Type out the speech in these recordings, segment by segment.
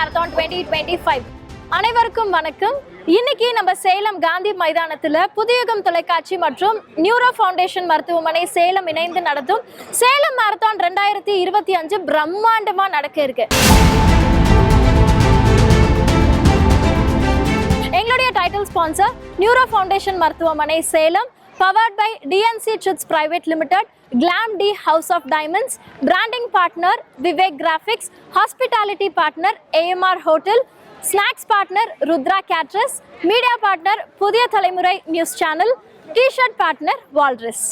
Marathon twenty twenty five அனைவருக்கும் வணக்கம். இன்னைக்கு நம்ம சேலம் காந்தி மைதானத்தில் புதியகம் தொலைக்காட்சி மற்றும் நியூரோ ஃபவுண்டேஷன் மருத்துவமனை சேலம் இணைந்து நடத்தும் சேலம் மாரத்தான் ரெண்டாயிரத்தி இருபத்தி அஞ்சு பிரம்மாண்டமாக நடக்க இருக்கு. எங்களுடைய டைட்டில் ஸ்பான்சர் நியூரோ ஃபவுண்டேஷன் மருத்துவமனை Salem. powered by TNC chits private limited glam the house of diamonds branding partner Vivek graphics hospitality partner AMR hotel snacks partner Rudra caterers media partner Puthiya Thalaimurai news channel t-shirt partner Walrus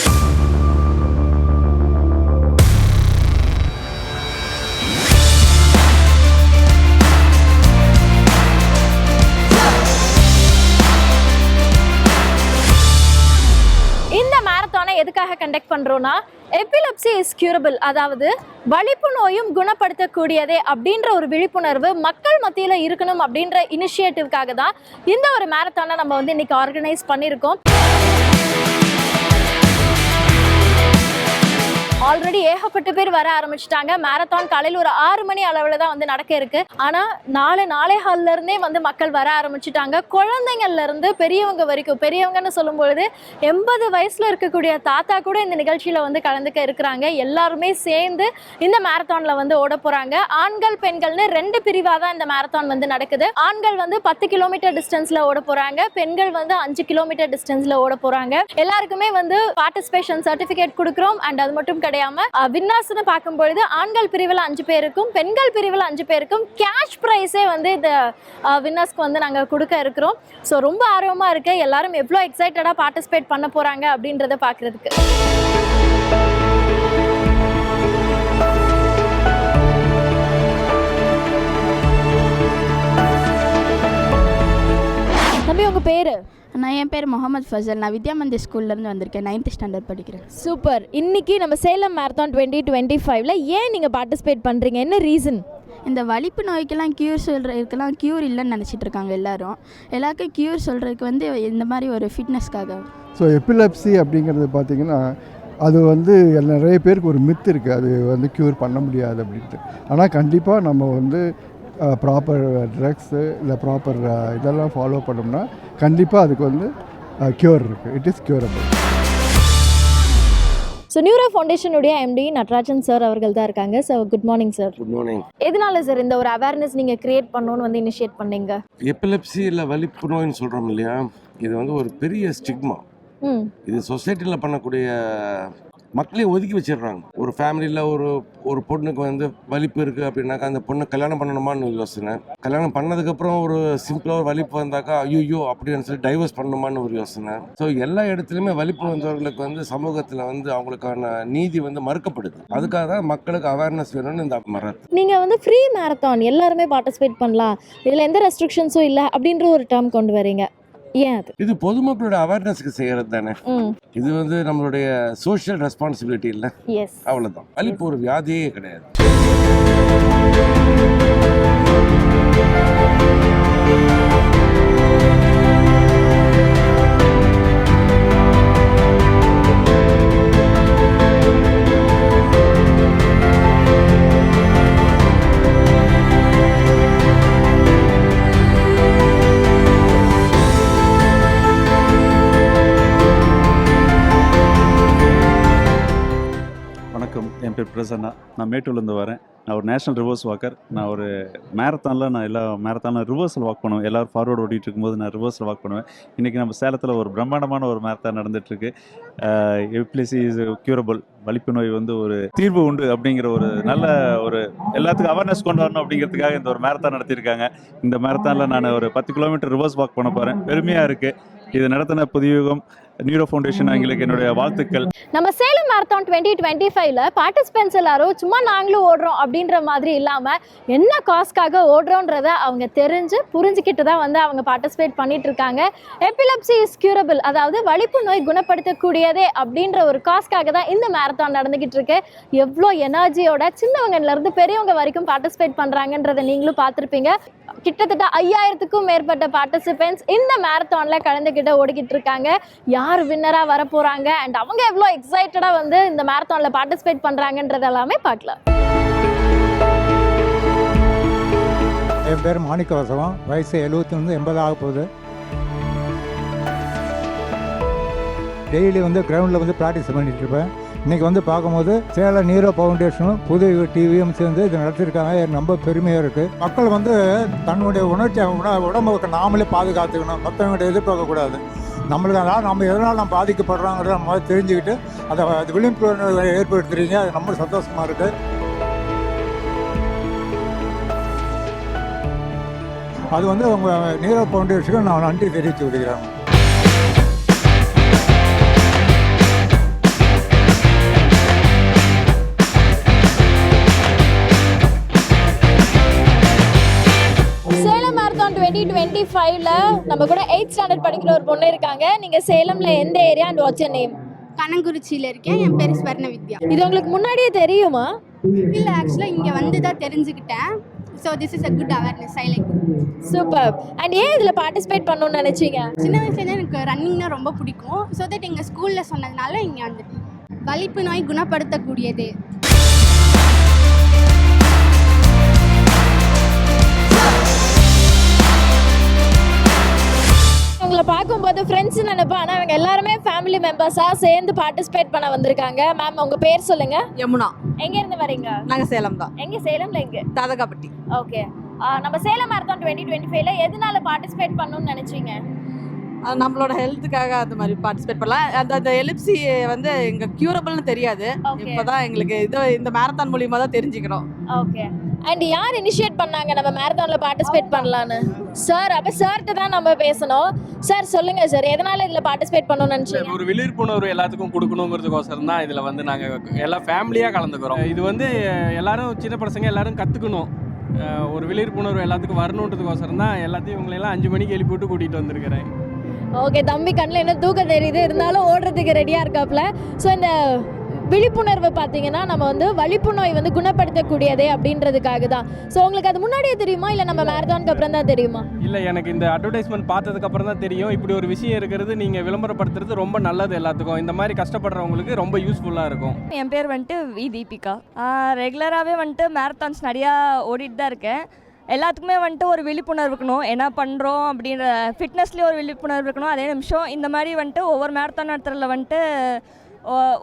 எதுக்காக conduct பண்ணுறோன்னா epilepsy is curable அதாவது வலிப்பு நோயும் குணப்படுத்தக்கூடியதே அப்படின்ற ஒரு விழிப்புணர்வு மக்கள் மத்தியில் இருக்கணும் அப்படின்ற இனிஷியேட்டிவ்காக தான் இந்த ஒரு மேரத்தானை நம்ம வந்து இன்னைக்கு ஆர்கனைஸ் பண்ணியிருக்கோம். ஆல்ரெடி ஏகப்பட்ட பேர் வர ஆரம்பிச்சிட்டாங்க. மேரத்தான் காலையில் ஒரு ஆறு மணி அளவில் தான் வந்து நடக்க இருக்கு. ஆனால் நாலு நாளே ஹால்ல இருந்தே வந்து மக்கள் வர ஆரம்பிச்சிட்டாங்க. குழந்தைங்கள்ல இருந்து பெரியவங்க வரைக்கும் பெரியவங்கன்னு சொல்லும்பொழுது எண்பது வயசுல இருக்கக்கூடிய தாத்தா கூட இந்த நிகழ்ச்சியில வந்து கலந்துக்க இருக்கிறாங்க. எல்லாருமே சேர்ந்து இந்த மேரத்தானில் வந்து ஓட போறாங்க. ஆண்கள் பெண்கள்னு ரெண்டு பிரிவா தான் இந்த மேரத்தான் வந்து நடக்குது. ஆண்கள் வந்து பத்து கிலோமீட்டர் டிஸ்டன்ஸ்ல ஓட போறாங்க. பெண்கள் வந்து அஞ்சு கிலோமீட்டர் டிஸ்டன்ஸ்ல ஓட போறாங்க. எல்லாருக்குமே வந்து பார்ட்டிசிபேஷன் சர்டிபிகேட் கொடுக்குறோம். அண்ட் அது மட்டும் கிடையாது கிடையாம வின்னாஸ்னு பார்க்கும் பொழுது ஆண்கள் பிரிவில் அஞ்சு பேருக்கும் பெண்கள் பிரிவில் அஞ்சு பேருக்கும் கேஷ் ப்ரைஸே வந்து இந்த வின்னர்ஸ்க்கு வந்து நாங்கள் கொடுக்க இருக்கிறோம். ஸோ ரொம்ப ஆர்வமாக இருக்கு. எல்லாரும் எவ்வளோ எக்ஸைட்டடாக பார்ட்டிசிபேட் பண்ண போகிறாங்க அப்படின்றத பார்க்குறதுக்கு. தம்பி உங்கள் பேர்? நான் என் பேர் முகமது ஃபசல். நான் வித்யா மந்திர் ஸ்கூல்லேருந்து வந்திருக்கேன். நைன்த் ஸ்டாண்டர்ட் படிக்கிறேன். சூப்பர். இன்னைக்கு நம்ம சேலம் மேரத்தான் டுவெண்ட்டி டுவெண்ட்டி ஃபைவ்ல ஏன் நீங்கள் பார்ட்டிசிபேட் பண்ணுறீங்க என்ன ரீசன் இந்த வலிப்பு நோய்க்கெல்லாம் க்யூர் சொல்கிறதுக்கெல்லாம் க்யூர் இல்லைன்னு நினச்சிட்டு இருக்காங்க எல்லாரும். எல்லாருக்கும் க்யூர் சொல்கிறதுக்கு வந்து இந்த மாதிரி ஒரு ஃபிட்னஸ்க்காக ஸோ எபிலப்சி அப்படிங்கிறது பார்த்திங்கன்னா அது வந்து நிறைய பேருக்கு ஒரு மித் இருக்குது அது வந்து க்யூர் பண்ண முடியாது அப்படின்ட்டு. ஆனால் கண்டிப்பாக நம்ம வந்து ப்ராப்பர் ட்ரக்ஸு இல்லை ப்ராப்பர் இதெல்லாம் ஃபாலோ பண்ணோம்னா கண்டிப்பாக அதுக்கு வந்து க்யூர் இருக்குது it is curable so neuro ஃபவுண்டேஷனுடைய MD Natarajan sir அவர்கள் தான் இருக்காங்க. So good morning sir good morning எதனால சார் இந்த ஒரு அவேர்னஸ் நீங்கள் கிரியேட் பண்ணணும்னு வந்து இனிஷியேட் பண்ணீங்க? எபிலெப்சி இல்லை வலிப்பு நோயின்னு சொல்கிறோம் இல்லையா? இது வந்து ஒரு பெரிய ஸ்டிக்மா இது சொசைட்டியில் பண்ணக்கூடிய மக்களே ஒதுக்கி வச்சிடுறாங்க. ஒரு ஃபேமிலியில் ஒரு ஒரு பொண்ணுக்கு வந்து வலிப்பு இருக்குது அப்படின்னாக்கா அந்த பொண்ணு கல்யாணம் பண்ணணுமான்னு யோசனை. கல்யாணம் பண்ணதுக்கப்புறம் ஒரு சிம்பிளாக ஒரு வலிப்பு வந்தாக்கா ஐயோ அப்படின்னு சொல்லி டைவர்ஸ் பண்ணணுமான்னு ஒரு யோசனை. ஸோ எல்லா இடத்துலையுமே வலிப்பு வந்தவர்களுக்கு வந்து சமூகத்தில் வந்து அவங்களுக்கான நீதி வந்து மறுக்கப்படுது. அதுக்காக தான் மக்களுக்கு அவேர்னஸ் வேணும்னு இந்த மரத்து. நீங்கள் வந்து ஃப்ரீ மேரத்தான் எல்லாருமே பார்ட்டிசிபேட் பண்ணலாம். இதில் எந்த ரெஸ்ட்ரிக்ஷன்ஸும் இல்லை அப்படின்ற ஒரு டேர்ம் கொண்டு வரீங்க. ஏன் அது? இது பொதுமக்களோட அவேர்னஸ்க்கு செய்கிறது தானே. இது வந்து நம்மளுடைய சோஷியல் ரெஸ்பான்சிபிலிட்டி இல்லை. அவ்வளவுதான். வலிப்பு ஒரு வியாதியே கிடையாது. வணக்கம். என் பேர் பிரசன்னா. நான் மேட்டூர்லேருந்து வரேன். நான் ஒரு நேஷனல் ரிவர்ஸ் வாக்கர். நான் ஒரு மேரத்தானில் நான் எல்லா மேரத்தானில் ரிவர்ஸில் வாக் பண்ணுவேன். எல்லோரும் ஃபார்வர்டு ஓடிட்டு இருக்கும்போது நான் ரிவர்ஸில் வாக் பண்ணுவேன். இன்றைக்கி நம்ம சேலத்தில் ஒரு பிரம்மாண்டமான ஒரு மேரத்தான் நடந்துகிட்ருக்கு எப்ளிசி இஸ் க்யூரபிள் வலிப்பு நோய் வந்து ஒரு தீர்வு உண்டு அப்படிங்கிற ஒரு நல்ல ஒரு எல்லாத்துக்கும் அவேர்னஸ் கொண்டு வரணும் அப்படிங்கிறதுக்காக இந்த ஒரு மேரத்தான் நடத்தியிருக்காங்க. இந்த மேரத்தானில் நான் ஒரு பத்து கிலோமீட்டர் ரிவர்ஸ் வாக் பண்ண போகிறேன் பெருமையாக இருக்குது இது நடத்தின புதியுகம். நியூரோ ஃபவுண்டேஷன் எங்களுக்கு என்னுடைய வாழ்த்துக்கள். நம்ம சேலம் மேரத்தான் டுவெண்ட்டி டுவெண்ட்டி ஃபைவ்ல பார்ட்டிசிபென்ட்ஸ் எல்லாரும் சும்மா நாங்களும் ஓடுறோம் அப்படின்ற மாதிரி இல்லாமல் என்ன காஸ்க்காக ஓடுறோன்றத அவங்க தெரிஞ்சு புரிஞ்சுக்கிட்டு தான் வந்து அவங்க பார்ட்டிசிபேட் பண்ணிட்டு இருக்காங்க எபிலப்சி இஸ் கியூரபிள் அதாவது வலிப்பு நோய் குணப்படுத்தக்கூடியதே அப்படின்ற ஒரு காஸ்க்காக தான் இந்த மேரத்தான் நடந்துகிட்டு இருக்கு எவ்வளோ எனர்ஜியோட சின்னவங்கல இருந்து பெரியவங்க வரைக்கும் பார்ட்டிசிபேட் பண்ணுறாங்கன்றதை நீங்களும் பார்த்துருப்பீங்க. கிட்டத்தட்ட ஐயாயிரத்துக்கும் மேற்பட்ட பார்ட்டிசிபென்ட்ஸ் இந்த மேரத்தானில் கலந்துக்கிட்ட ஓடிக்கிட்டு இருக்காங்க. யார் வின்னராக வரப்போகிறாங்க அண்ட் அவங்க எவ்வளோ எக்ஸைட்டடாக வந்து இந்த மேரத்தானில் பார்ட்டிசிபேட் பண்ணுறாங்கன்றதெல்லாமே பார்க்கலாம். என் பேர் மாணிக்க மாணிக்கவசவம் வயசு எழுபத்திலிருந்து எண்பது ஆக போகுது. டெய்லி வந்து கிரவுண்டில் வந்து ப்ராக்டிஸ் பண்ணிகிட்ருப்பேன் இன்னைக்கு இன்றைக்கி வந்து பார்க்கும்போது சேலம் நீரோ ஃபவுண்டேஷனும் புது டிவியும் சேர்ந்து இது நடத்திருக்காங்க எனக்கு ரொம்ப பெருமையாக இருக்குது மக்கள் வந்து தன்னுடைய உணர்ச்சி உடம்புக்கு நாமளே பாதுகாத்துக்கணும். மற்றவங்கள்ட்ட எதிர்பார்க்கக்கூடாது. நம்மளுக்கு அதாவது நம்ம எதனால் நம்ம பாதிக்கப்படுறோங்கிறத நம்ம தெரிஞ்சுக்கிட்டு அதை அது விழிப்புணர்வை ஏற்படுத்துறீங்க. அது ரொம்ப சந்தோஷமாக இருக்குது அது வந்து அவங்க நீரோ ஃபவுண்டேஷனுக்கு நான் நன்றி தெரிவித்து விடுகிறேன் டுவெண்ட்டி டுவெண்ட்டி ஃபைவ்ல நம்ம கூட எயிட் ஸ்டாண்டர்ட் படிக்கிற ஒரு பொண்ணு இருக்காங்க. நீங்க சேலம்ல எந்த ஏரியா அண்ட் வாட்ச் நேம் கனங்குறிச்சியில் இருக்கேன். என் பேர் ஸ்வர்ண வித்யா இது உங்களுக்கு முன்னாடியே தெரியுமா? இல்லை ஆக்சுவலாக இங்கே வந்து தான் தெரிஞ்சுக்கிட்டேன். So this is a good awareness I like super and ஏன் இதுல பார்ட்டிசிபேட் பண்ணணும்னு நினைச்சீங்க? சின்ன வயசுலேருந்து எனக்கு ரன்னிங்னா ரொம்ப பிடிக்கும். ஸோ தட் எங்கள் ஸ்கூலில் சொன்னதுனால இங்கே வந்துட்டேன். வலிப்பு நோய் குணப்படுத்தக்கூடியது. உங்களை பார்க்கும்போது ஃப்ரெண்ட்ஸ் நினைப்பேன். ஆனால் அவங்க எல்லாருமே ஃபேமிலி மெம்பர்ஸாக சேர்ந்து பார்ட்டிசிபேட் பண்ண வந்திருக்காங்க. மேம் உங்க பேர் சொல்லுங்க. யமுனா. எங்க இருந்து வரீங்க நாங்க சேலம் தான். எங்க? சேலம்ல எங்க? தாதகாப்பட்டி. ஓகே நம்ம சேலம் மேரத்தான் டுவெண்ட்டி டுவெண்ட்டி ஃபைவ்ல எதனால பார்ட்டிசிபேட் பண்ணணும்னு நினைச்சீங்க? அது நம்மளோட ஹெல்த்துக்காக அந்த மாதிரி பார்ட்டிசிபேட் பண்ணலாம். அந்த அந்த எலிப்சி வந்து எங்க கியூரபிள்னு தெரியாது. இப்போதான் எங்களுக்கு இது இந்த மேரத்தான் மூலியமா தான் தெரிஞ்சுக்கிறோம் ஓகே அண்ட் யார் இனிஷியேட் பண்ணாங்க? நம்ம மேரத்தான்ல பார்ட்டிசிபேட் பண்ணலான்னு. சார் அப்ப சார்கிட்ட தான் நம்ம பேசணும். சார் சொல்லுங்க சார் எதனால இதுல பார்ட்டிசிபேட் பண்ணணும்னு நினைச்சீங்க? ஒரு விழிப்புணர்வு எல்லாத்துக்கும் கொடுக்கணுங்கிறதுக்கோசரம் தான் இதில் வந்து நாங்கள் எல்லாம் ஃபேமிலியாக கலந்துக்கிறோம். இது வந்து எல்லாரும் சின்ன பசங்க எல்லாரும் கற்றுக்கணும் ஒரு விழிப்புணர்வு எல்லாத்துக்கும் வரணுன்றதுக்கோசரம் தான் எல்லாத்தையும் இவங்களெல்லாம் அஞ்சு மணிக்கு எழுப்பி விட்டு கூட்டிகிட்டு வந்திருக்கிறேன். ஓகே தம்பி கண்ணில் என்ன தூக்கம் தெரியுது? இருந்தாலும் ஓடுறதுக்கு ரெடியாக இருக்காப்ல. ஸோ இந்த விழிப்புணர்வு பார்த்தீங்கன்னா நம்ம வந்து வலிப்பு நோய் வந்து குணப்படுத்தக்கூடியதே அப்படின்றதுக்காக தான். ஸோ உங்களுக்கு அது முன்னாடியே தெரியுமா? இல்லை நம்ம மேரத்தானுக்கு அப்புறம் தான் தெரியுமா? இல்லை எனக்கு இந்த அட்வர்டைஸ்மெண்ட் பார்த்ததுக்கப்புறம் தான் தெரியும். இப்படி ஒரு விஷயம் இருக்கிறது நீங்கள் விளம்பரப்படுத்துறது ரொம்ப நல்லது எல்லாத்துக்கும். இந்த மாதிரி கஷ்டப்படுறவங்களுக்கு ரொம்ப யூஸ்ஃபுல்லாக இருக்கும். என் பேர் வந்துட்டு வி தீபிகா. ரெகுலராகவே வந்துட்டு மேரத்தான்ஸ் நிறையா ஓடிட்டு தான் இருக்கேன். எல்லாத்துக்குமே வந்துட்டு ஒரு விழிப்புணர்வு இருக்கணும். என்ன பண்ணுறோம் அப்படின்ற ஃபிட்னஸ்லேயே ஒரு விழிப்புணர்வு இருக்கணும். அதே நிமிஷம் இந்த மாதிரி வந்துட்டு ஒவ்வொரு மேரத்தான் நடத்துறதுல வந்துட்டு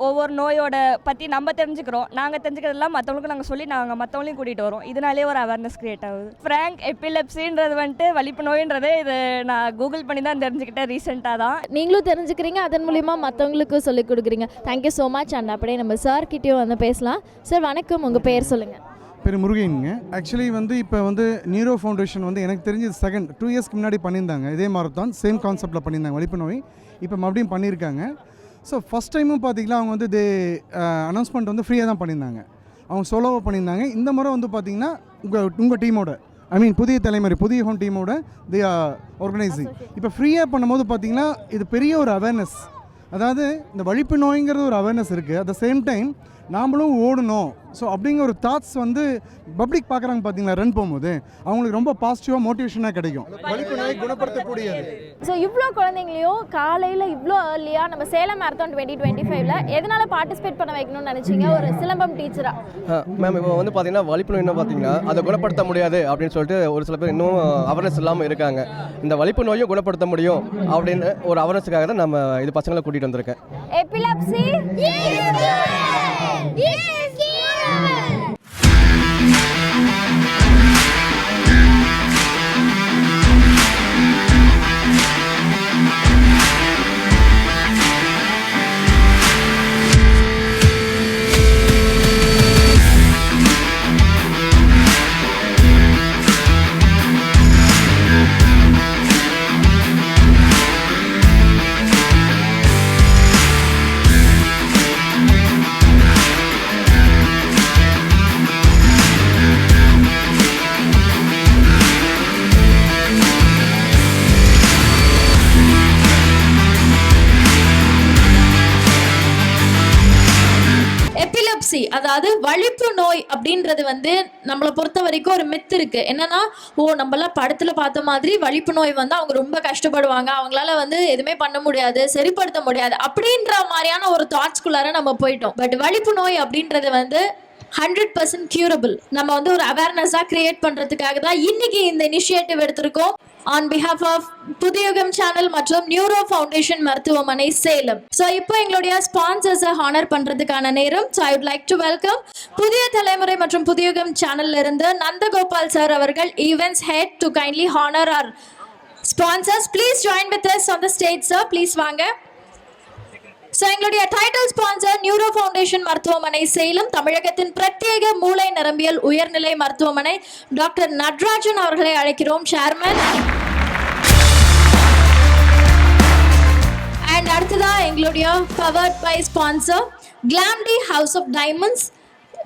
ஒவ்வொரு நோயோட பற்றி நம்ம தெரிஞ்சுக்கிறோம். நாங்கள் தெரிஞ்சுக்கிறதெல்லாம் மற்றவங்களுக்கு நாங்கள் சொல்லி நாங்கள் மற்றவங்களையும் கூட்டிகிட்டு வரோம். இதனாலே ஒரு அவேர்னஸ் க்ரியேட் ஆகுது. ஃப்ராங்க் எப்பிலெப்சின்றது வந்துட்டு வலிப்பு நோயின்றதே இது நான் கூகுள் பண்ணி தான் தெரிஞ்சுக்கிட்டேன் ரீசெண்டாக தான். நீங்களும் தெரிஞ்சுக்கிறீங்க. அதன் மூலிமா மற்றவங்களுக்கும் சொல்லிக் கொடுக்குறீங்க. தேங்க்யூ ஸோ மச் அண்ட் அப்படியே நம்ம சார் கிட்டேயும் வந்து பேசலாம். சார் வணக்கம். உங்கள் பேர் சொல்லுங்கள் பேர் முருகனுங்க. ஆக்சுவலி வந்து இப்போ வந்து நீரோ ஃபவுண்டேஷன் வந்து எனக்கு தெரிஞ்சு செகண்ட் டூ இயர்ஸ்க்கு முன்னாடி பண்ணியிருந்தாங்க. இதே மாரத்தான் சேம் கான்செப்டில் பண்ணியிருந்தாங்க. வலிப்பு நோய். இப்போ மறுபடியும் பண்ணியிருக்காங்க. ஸோ ஃபஸ்ட் டைமும் பார்த்தீங்கன்னா அவங்க வந்து தே அனௌன்ஸ்மெண்ட் வந்து ஃப்ரீயாக தான் பண்ணியிருந்தாங்க. அவங்க சோலோவாக பண்ணியிருந்தாங்க. இந்த முறை வந்து பார்த்தீங்கன்னா உங்கள் உங்கள் டீமோட ஐ மீன் புதிய தலைமுறை புதிய ஹோம் டீமோட தி ஆர்கனைசிங் இப்போ ஃப்ரீயாக பண்ணும்போது பார்த்தீங்கன்னா இது பெரிய ஒரு அவேர்னஸ் அதாவது இந்த வலிப்பு நோய்ங்கிறது ஒரு அவேர்னஸ் இருக்குது அட் த சேம் டைம் நாமளும் ஓடணும். ஸோ அப்படிங்கிற ஒரு தாட்ஸ் வந்து பப்ளிக் பார்க்குறாங்க பார்த்தீங்களா ரன் போகும்போது? அவங்களுக்கு ரொம்ப பாசிட்டிவாக மோட்டிவேஷனாக கிடைக்கும். வலிப்பு நோய் குணப்படுத்தக்கூடியது. ஸோ இவ்வளோ குழந்தைங்களையும் காலையில் இவ்வளோ ஏர்லியாக நம்ம சேலம் மேரத்தான் டுவெண்ட்டி டுவெண்ட்டி ஃபைவ்ல எதனால பார்ட்டிசிபேட் பண்ண வைக்கணும்னு நினச்சிங்க? ஒரு சிலம்பம் டீச்சராக மேம் இப்போ வந்து பார்த்தீங்கன்னா வலிப்பு நோய் என்ன பார்த்தீங்கன்னா அதை குணப்படுத்த முடியாது அப்படின்னு சொல்லிட்டு ஒரு சில பேர் இன்னும் அவேர்னஸ் இல்லாமல் இருக்காங்க. இந்த வலிப்பு நோயும் குணப்படுத்த முடியும் அப்படின்னு ஒரு அவேர்னஸுக்காக தான் நம்ம இது பசங்களை கூட்டிகிட்டு வந்திருக்கேன். எபிலப்சி எபிலப்சி அதாவது வலிப்பு நோய் அப்படின்றது வந்து நம்மளை பொறுத்த வரைக்கும் ஒரு மித்து இருக்கு. என்னன்னா ஓ நம்மளாம் படத்துல பார்த்த மாதிரி வலிப்பு நோய் வந்து அவங்க ரொம்ப கஷ்டப்படுவாங்க. அவங்களால வந்து எதுவுமே பண்ண முடியாது சரிப்படுத்த முடியாது அப்படின்ற மாதிரியான ஒரு தாட்ஸ்குள்ளார நம்ம போயிட்டோம். பட் வலிப்பு நோய் அப்படின்றது வந்து ஹண்ட்ரட் பர்சன்ட் கியூரபிள் நம்ம வந்து ஒரு அவேர்னஸாக கிரியேட் பண்ணுறதுக்காக தான் இன்னைக்கு இந்த இனிஷியேட்டிவ் எடுத்திருக்கோம். On behalf of Puthuyugam channel மற்றும் நியூரோ ஃபவுண்டேஷன் மருத்துவமனை சேலம். ஸோ இப்போ எங்களுடைய ஸ்பான்சர்ஸை ஹானர் பண்ணுறதுக்கான நேரம். So I would like to welcome புதிய தலைமுறை மற்றும் புதியுகம் சேனல்ல இருந்து நந்தகோபால் சார் அவர்கள் events head to kindly honour R sponsors please join with us on the stage sir please வாங்க. ஸோ எங்களுடைய டைட்டில் ஸ்பான்சர் நியூரோ ஃபவுண்டேஷன் மருத்துவமனை சேலம் தமிழகத்தின் பிரத்யேக மூளை நரம்பியல் உயர்நிலை மருத்துவமனை டாக்டர் நட்ராஜன் அவர்களை அழைக்கிறோம் சேர்மன் அண்ட் அடுத்ததா எங்களுடைய powered by sponsor கிளாம்டி house of diamonds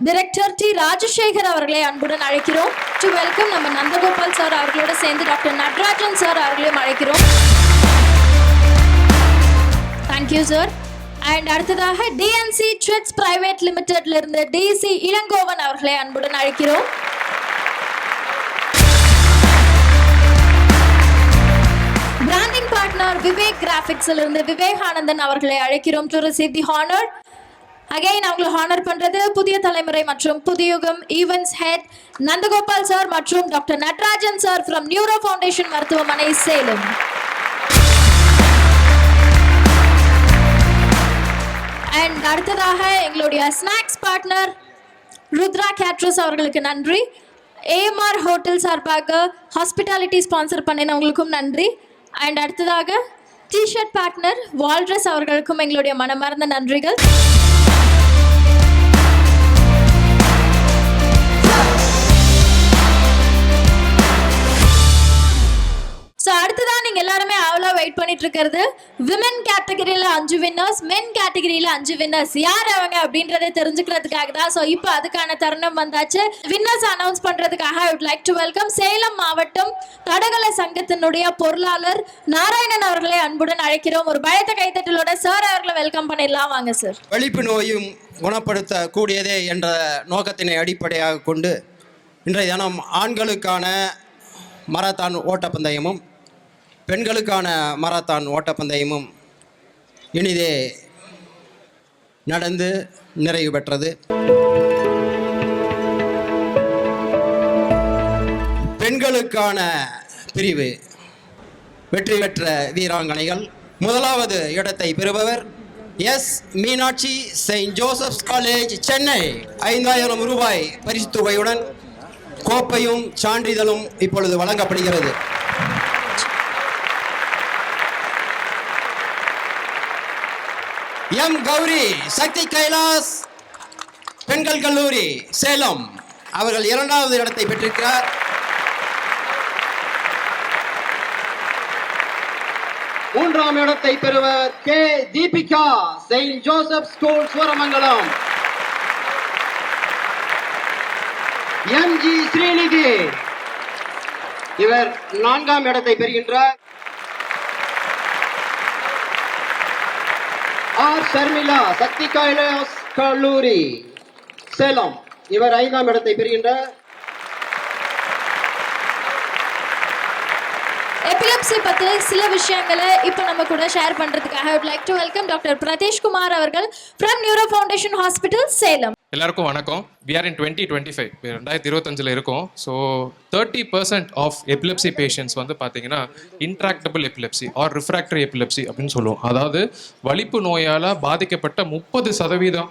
director D Rajasekar அவர்களை அன்புடன் அழைக்கிறோம். டு வெல்கம் நம்ம நந்தகோபால் சார் அவர்களோட சேர்ந்து டாக்டர் நட்ராஜன் சார் அவர்களையும் அழைக்கிறோம். தேங்க்யூ சார் அண்ட் அடுத்ததாக டிஎன்சி ட்ரெட்ஸ் பிரைவேட் லிமிடெட்ல இருந்து டிசி இளங்கோவன் அவர்களை அன்புடன் அழைக்கிறோம். பிராண்டிங் பார்ட்னர் விவேக் கிராஃபிக்ஸ்ல இருந்து விவேகானந்தன் அவர்களை அழைக்கிறோம். To receive the honour again அவங்களை ஹானர் பண்றது புதிய தலைமுறை மற்றும் Puthuyugam events head Nandagopal sir மற்றும் doctor Natarajan sir from neuro foundation மருத்துவமனை சேலம். அண்ட் அடுத்ததாக எங்களுடைய ஸ்நாக்ஸ் பார்ட்னர் ருத்ரா கேட்ரஸ் அவர்களுக்கு நன்றி. ஏஎம்ஆர் ஹோட்டல் சார்பாக ஹாஸ்பிட்டாலிட்டி ஸ்பான்சர் பண்ணினவங்களுக்கும் நன்றி. அண்ட் அடுத்ததாக டிஷர்ட் பார்ட்னர் வால்ட்ரஸ் அவர்களுக்கும் எங்களுடைய மனமார்ந்த நன்றிகள். ஸோ அடுத்ததான் நீங்கள் எல்லாருமே அவ்வளோ வெயிட் பண்ணிட்டு இருக்கிறது. விமன் கேட்டகரியில் அஞ்சு வின்னர்ஸ் மென் கேட்டகரியில் அஞ்சு வின்னர்ஸ் யார் அவங்க அப்படின்றத தெரிஞ்சுக்கிறதுக்காக தான். ஸோ இப்போ அதுக்கான தருணம் வந்தாச்சு. வின்னர்ஸ் அனௌன்ஸ் பண்ணுறதுக்காக I would like to welcome Salem மாவட்டம் தடகள சங்கத்தினுடைய பொருளாளர் நாராயணன் அவர்களை அன்புடன் அழைக்கிறோம். ஒரு பயத்த கைத்தட்டலோட சார் அவர்களை வெல்கம் பண்ணிடலாம். வாங்க சார் வலிப்பு நோயும் குணப்படுத்தக்கூடியதே என்ற நோக்கத்தினை அடிப்படையாக கொண்டு இன்றைய தினம் ஆண்களுக்கான மரத்தான் ஓட்டப்பந்தயமும் பெண்களுக்கான மராத்தான் ஓட்டப்பந்தயமும் இனிதே நடந்து நிறைவு பெற்றது. பெண்களுக்கான பிரிவு. வெற்றி பெற்ற வீராங்கனைகள். முதலாவது இடத்தை பெறுபவர் S. Meenakshi Saint Joseph's college Chennai. ஐந்தாயிரம் ரூபாய் பரிசு தொகையுடன் கோப்பையும் சான்றிதழும் இப்பொழுது வழங்கப்படுகிறது. எம். கௌரி சக்தி கைலாஸ் பெண்கள் கல்லூரி சேலம். அவர்கள் இரண்டாவது இடத்தை பெற்றிருக்கிறார். மூன்றாம் இடத்தை பெறுவர் K. Deepika saint Joseph school Suramangalam M. G. Srinidhi. இவர் நான்காம் இடத்தை பெறுகின்றார். ஆர் ஷர்மிளா சக்தி கைலாஸ் கல்லூரி சேலம். இவர் ஐந்தாம் இடத்தை பெறுகின்றார் எபிலப்சி பற்றி சில விஷயங்களை இப்போ நம்ம கூட ஷேர் பண்ணுறதுக்காக I would like to welcome doctor Pradesh Kumar அவர்கள் from neuro foundation hospital Salem எல்லாருக்கும் வணக்கம். We are in twenty twenty five ரெண்டாயிரத்தி இருபத்தஞ்சில் இருக்கும். So thirty percent of epilepsy patients வந்து பார்த்தீங்கன்னா intractable epilepsy or refractory epilepsy அப்படின்னு சொல்லுவோம். அதாவது வலிப்பு நோயால் பாதிக்கப்பட்ட முப்பது சதவீதம்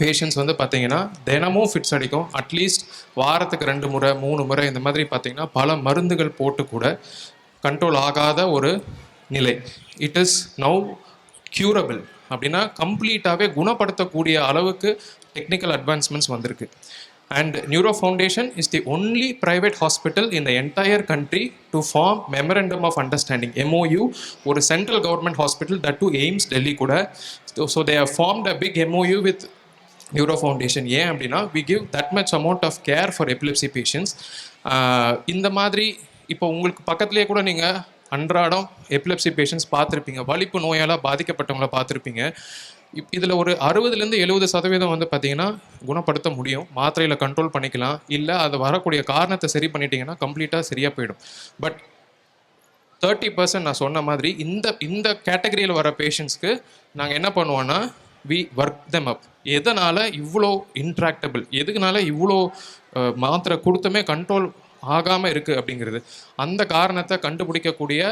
பேஷண்ட்ஸ் வந்து பார்த்தீங்கன்னா தினமும் ஃபிட்ஸ் அடிக்கும். அட்லீஸ்ட் வாரத்துக்கு ரெண்டு முறை மூணு முறை இந்த மாதிரி பார்த்தீங்கன்னா பல மருந்துகள் போட்டு கூட கண்ட்ரோல் ஆகாத ஒரு நிலை. இட் இஸ் நவ் க்யூரபிள் அப்படின்னா கம்ப்ளீட்டாகவே குணப்படுத்தக்கூடிய அளவுக்கு டெக்னிக்கல் அட்வான்ஸ்மெண்ட்ஸ் வந்திருக்கு. And neuro foundation is the only private hospital in the entire country to form memorandum of understanding MOU ஒரு central government hospital that too AIIMS Delhi கூட. So they form formed big big with neuro foundation ஏன் அப்படின்னா we give that much amount of care for epilepsy patients இந்த மாதிரி இப்போ உங்களுக்கு பக்கத்துலேயே கூட நீங்கள் அன்றாடம் எபிலப்சி பேஷண்ட்ஸ் பார்த்துருப்பீங்க. வலிப்பு நோயால் பாதிக்கப்பட்டவங்கள பார்த்துருப்பீங்க. இப் இதில் ஒரு அறுபதுலேருந்து எழுபது சதவீதம் வந்து பார்த்தீங்கன்னா குணப்படுத்த முடியும். மாத்திரையில் கண்ட்ரோல் பண்ணிக்கலாம். இல்லை அது வரக்கூடிய காரணத்தை சரி பண்ணிட்டீங்கன்னா கம்ப்ளீட்டாக சரியாக போயிடும். பட் தேர்ட்டி பர்சன்ட் நான் சொன்ன மாதிரி இந்த இந்த கேட்டகரியில் வர பேஷண்ட்ஸ்க்கு நாங்கள் என்ன பண்ணுவோன்னா வி ஒர்க் தெம் அப் எதனால் இவ்வளோ இன்ட்ராக்டபிள் எதுக்குனால இவ்வளோ மாத்திரை கொடுத்துமே கண்ட்ரோல் ஆகாமல் இருக்குது அப்படிங்கிறது. அந்த காரணத்தை கண்டுபிடிக்கக்கூடிய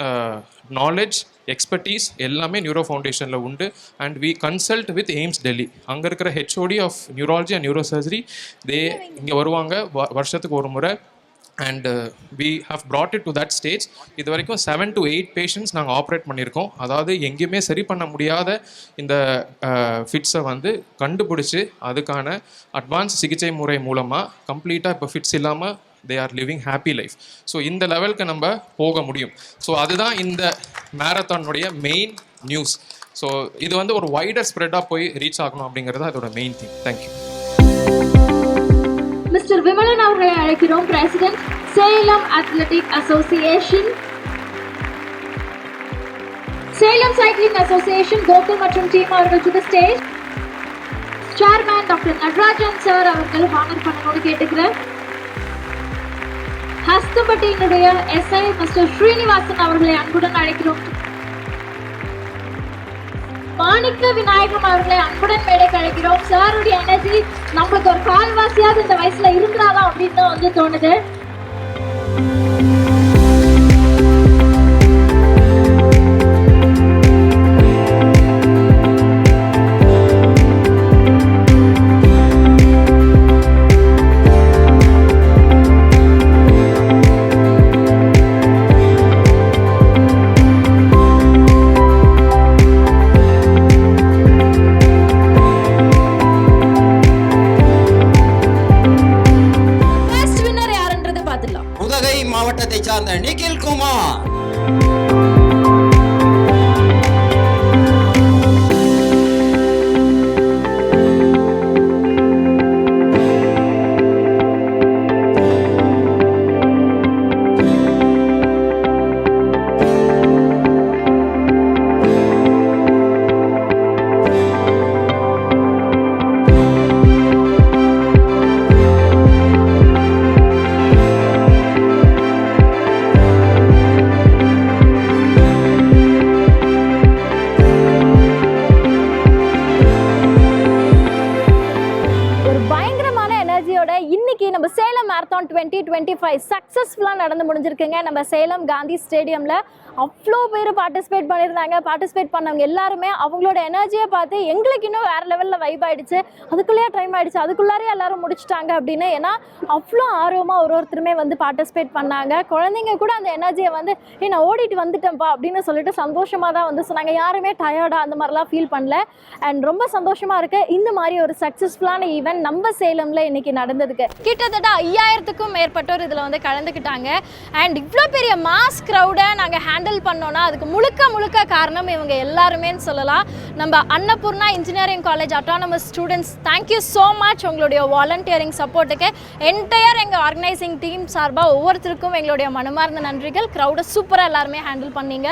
Uh, நாலேஜ் எக்ஸ்பர்டீஸ் எல்லாமே நியூரோ ஃபவுண்டேஷனில் உண்டு. And we consult with AIIMS Delhi அங்கே இருக்கிற HOD of neurology and neuro surgery they இங்கே வருவாங்க வ- வருஷத்துக்கு ஒரு முறை. And we have brought it to that stage இது வரைக்கும் செவன் டு எயிட் பேஷண்ட்ஸ் நாங்கள் ஆப்ரேட் பண்ணியிருக்கோம். அதாவது எங்கேயுமே சரி பண்ண முடியாத இந்த uh, ஃபிட்ஸை வந்து கண்டுபிடிச்சி அதுக்கான அட்வான்ஸ் சிகிச்சை முறை மூலமாக கம்ப்ளீட்டாக இப்போ ஃபிட்ஸ் இல்லாமல் they are living happy life so இந்த லெவலுக்கு நம்ம போக முடியும். ஸோ அதுதான் இந்த மேரத்தானுடைய மெயின் நியூஸ் ஸோ இது வந்து ஒரு வைடர் ஸ்ப்ரெட்டாக போய் ரீச் ஆகணும் அப்படிங்கிறது அதோட main thing thank you mister Vimalan அவர்களை அழைக்கிறோம் president Salem athletic association Salem cycling association Gokul மற்றும் டீம் அவர்கள் to stage chairman doctor Natarajan sir அவர்கள் ஹானர் பண்ணணும்னு கேட்டுக்கிறேன் ஹஸ்தம்பட்டியினுடைய எஸ்ஐ மிஸ்டர் ஸ்ரீனிவாசன் அவர்களை அன்புடன் அழைக்கிறோம். மாணிக்க விநாயகம் அவர்களை அன்புடன் மேடைக்கு அழைக்கிறோம். சாருடைய எனர்ஜி நம்மளுக்கு ஒரு கால்வாசியாவது இந்த வயசுல இருக்கிறாரா அப்படின்னு வந்து தோணுது. சார்ந்த நிகில் குமார் டுவெண்ட்டி ஃபைவ் சக்ஸஸ்ஃபுல்லாக நடந்து முடிஞ்சிருக்குங்க. நம்ம சேலம் காந்தி ஸ்டேடியமில் அவ்வளோ பேர் பார்ட்டிசிபேட் பண்ணியிருந்தாங்க. பார்ட்டிசிபேட் பண்ணவங்க எல்லாருமே அவங்களோட எனர்ஜியை பார்த்து எங்களுக்கு இன்னும் வேறு லெவலில் வைப் ஆகிடுச்சு அதுக்குள்ளேயே டைம் ஆகிடுச்சு அதுக்குள்ளாரே எல்லாரும் முடிச்சிட்டாங்க அப்படின்னு. ஏன்னா அவ்வளோ ஆர்வமாக ஒரு ஒருத்தருமே வந்து பார்ட்டிசிபேட் பண்ணாங்க. குழந்தைங்க கூட அந்த எனர்ஜியை வந்து ஏ நான் ஓடிட்டு வந்துட்டேன்ப்பா அப்படின்னு சொல்லிட்டு சந்தோஷமாக தான் வந்து சொன்னாங்க. யாருமே டயர்டாக அந்த மாதிரிலாம் ஃபீல் பண்ணல. அண்ட் ரொம்ப சந்தோஷமாக இருக்குது இந்த மாதிரி ஒரு சக்ஸஸ்ஃபுல்லான ஈவெண்ட் நம்ம சேலமில் இன்னைக்கு நடந்ததுக்கு. கிட்டத்தட்ட ஐயாயிரத்துக்கும் மேற்பட்டோர் இதில் வந்து கலந்துக்கிட்டாங்க. அண்ட் இவ்வளோ பெரிய மாஸ் க்ரௌடை நாங்கள் ஹேண்டில் பண்ணோன்னா அதுக்கு முழுக்க முழுக்க காரணம் இவங்க எல்லாருமேன்னு சொல்லலாம். நம்ம Annapoorna engineering college autonomous students thank you so much உங்களுடைய வாலண்டியரிங் சப்போர்ட்டுக்கு என்டையர் எங்கள் ஆர்கனைசிங் டீம் சார்பாக ஒவ்வொருத்தருக்கும் எங்களுடைய மனமார்ந்த நன்றிகள். க்ரௌடை சூப்பராக எல்லாருமே ஹேண்டில் பண்ணீங்க.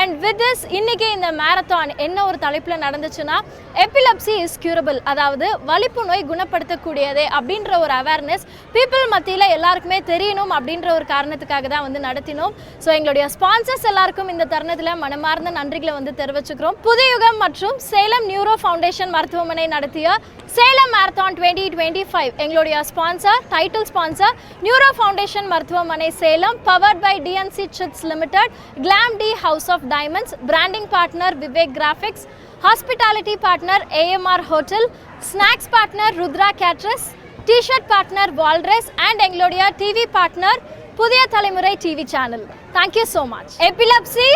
அண்ட் வித் திஸ் இன்னைக்கு இந்த மேரத்தான் என்ன ஒரு தலைப்பில் நடந்துச்சுன்னா எபிலப்சி இஸ் க்யூரபிள் அதாவது வலிப்பு நோய் குணப்படுத்தக்கூடியதே அப்படின்ற ஒரு அவேர்னஸ் பீப்புள் மத்தியில் எல்லாருக்குமே தெரியணும் அப்படின்ற ஒரு காரணத்துக்காக தான் வந்து நடத்தினோம். ஸோ எங்களுடைய ஸ்பான்சர்ஸ் எல்லாருக்கும் இந்த தருணத்தில் மனமார்ந்த நன்றிகளை வந்து தெரிவிச்சுக்கிறோம். புதுயுகம் மற்றும் சேலம் நியூரோ ஃபவுண்டேஷன் மருத்துவமனை நடத்திய Salem marathon twenty twenty five எங்களுடைய sponsor title sponsor neuro foundation மருத்துவமனை Salem powered by TNC chits limited glam the house of diamonds branding partner Vivek graphics hospitality partner AMR hotel snacks partner Rudra caterers t shirt partner walrus and எங்களுடைய TV partner Puthiya Thalaimurai TV channel thank you so much epilepsy